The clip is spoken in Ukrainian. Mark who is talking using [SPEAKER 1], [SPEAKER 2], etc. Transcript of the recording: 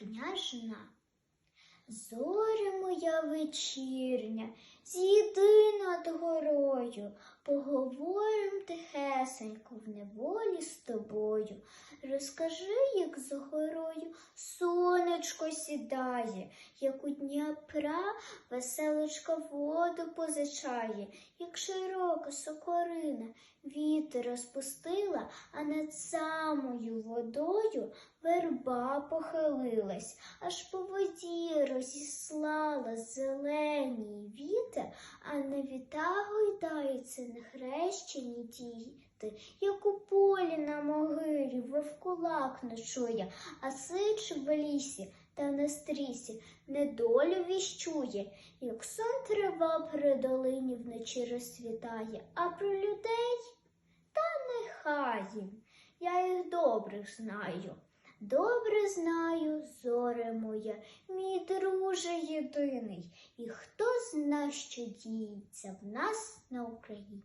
[SPEAKER 1] княжна. Зоря моя вечірня, зійди над горою, поговорим тихесенько в неволі з тобою. Розкажи, як за горою сонечко сідає, як у Дніпра веселочка воду позичає, як широка сокорина вітер розпустила, а над самою водою верба похилилась, аж по воді розіслала зелений вітер, а на віта гойдаються нехрещені діти, як у полі могилі вовкулак ночує, а сич в лісі та на стрісі недолю віщує, як сон трава при долині вночі розцвітає, а про людей та нехай їм, я їх добрих знаю. Добре знаю, зоре моя, мій друже єдиний, і хто зна, що діється в нас на Україні.